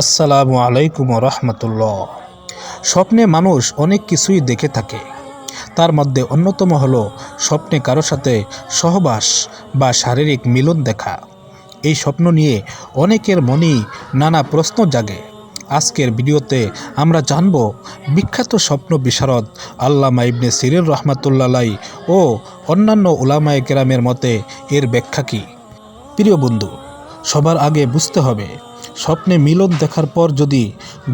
আসসালামু আলাইকুম রহমতুল্লাহ। স্বপ্নে মানুষ অনেক কিছুই দেখে থাকে। তার মধ্যে অন্যতম হলো স্বপ্নে কারও সাথে সহবাস বা শারীরিক মিলন দেখা। এই স্বপ্ন নিয়ে অনেকের মনেই নানা প্রশ্ন জাগে। আজকের ভিডিওতে আমরা জানব বিখ্যাত স্বপ্ন বিশারদ আল্লামা ইবনে সিরির রহমাতুল্লাহ ও অন্যান্য উলামায়ে কেরামের মতে এর ব্যাখ্যা কী। প্রিয় বন্ধু সবার আগে বুঝতে হবে, স্বপ্নে মিলন দেখার পর যদি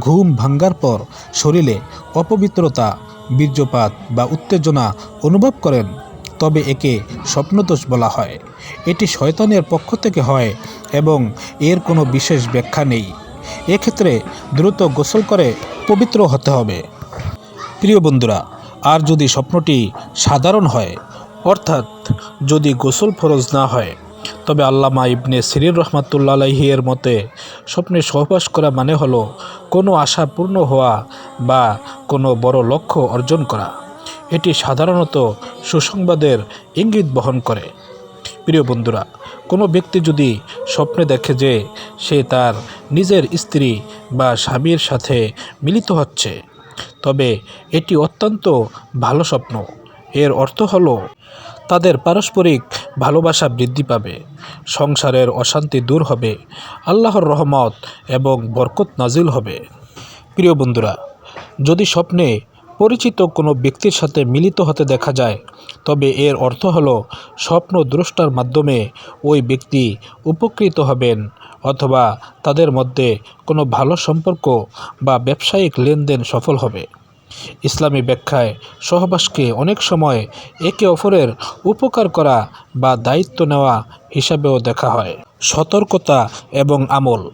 ঘুম ভাঙ্গার পর শরীরে অপবিত্রতা, বীর্যপাত বা উত্তেজনা অনুভব করেন, তবে একে স্বপ্নদোষ বলা হয়। এটি শয়তানের পক্ষ থেকে হয় এবং এর কোনো বিশেষ ব্যাখ্যা নেই। এক্ষেত্রে দ্রুত গোসল করে পবিত্র হতে হবে। প্রিয় বন্ধুরা, আর যদি স্বপ্নটি সাধারণ হয়, অর্থাৎ যদি গোসল ফরজ না হয় তবে আল্লামা ইবনে সিরির রহমাতুল্লাহি এর মতে, স্বপ্নে সহবাস করা মানে হলো কোনো আশা পূর্ণ হওয়া বা কোনো বড় লক্ষ্য অর্জন করা। এটি সাধারণত সুসংবাদের ইঙ্গিত বহন করে। প্রিয় বন্ধুরা, কোনো ব্যক্তি যদি স্বপ্নে দেখে যে সে তার নিজের স্ত্রী বা স্বামীর সাথে মিলিত হচ্ছে, তবে এটি অত্যন্ত ভালো স্বপ্ন। এর অর্থ হলো তাদের পারস্পরিক ভালোবাসা বৃদ্ধি পাবে, সংসারের অশান্তি দূর হবে, আল্লাহর রহমত এবং বরকত নাজিল হবে। প্রিয় বন্ধুরা, যদি স্বপ্নে পরিচিত কোনো ব্যক্তির সাথে মিলিত হতে দেখা যায়, তবে এর অর্থ হল স্বপ্ন দ্রষ্টার মাধ্যমে ওই ব্যক্তি উপকৃত হবেন অথবা তাদের মধ্যে কোনো ভালো সম্পর্ক বা ব্যবসায়িক লেনদেন সফল হবে। ইসলামী ব্যাখ্যায় সহবাসকে অনেক সময় একে অপরের উপকার করা বা দায়িত্ব নেওয়া হিসাবেও দেখা হয়। সতর্কতা এবং আমল।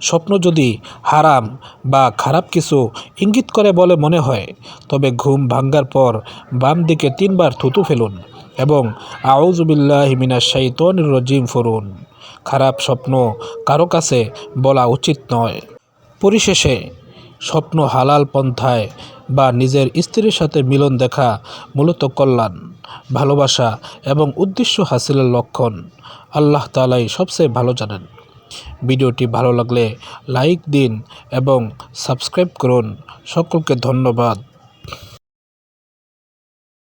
স্বপ্ন যদি হারাম বা খারাপ কিছু ইঙ্গিত করে বলে মনে হয়, তবে ঘুম ভাঙ্গার পর বাম দিকে তিনবার থুতু ফেলুন এবং আউজুবিল্লাহ হিমিনা শাইতন রজিম ফরুন খারাপ স্বপ্ন কারও কাছে বলা উচিত নয়। পরিশেষে, স্বপ্ন হালাল পন্থায় বা নিজের স্ত্রীর সাথে মিলন দেখা মূলত কল্যাণ, ভালোবাসা এবং উদ্দেশ্য হাসিলের লক্ষণ। আল্লাহ তালাই সবচেয়ে ভালো জানেন। ভিডিওটি ভালো লাগলে লাইক দিন এবং সাবস্ক্রাইব করুন। সকলকে ধন্যবাদ।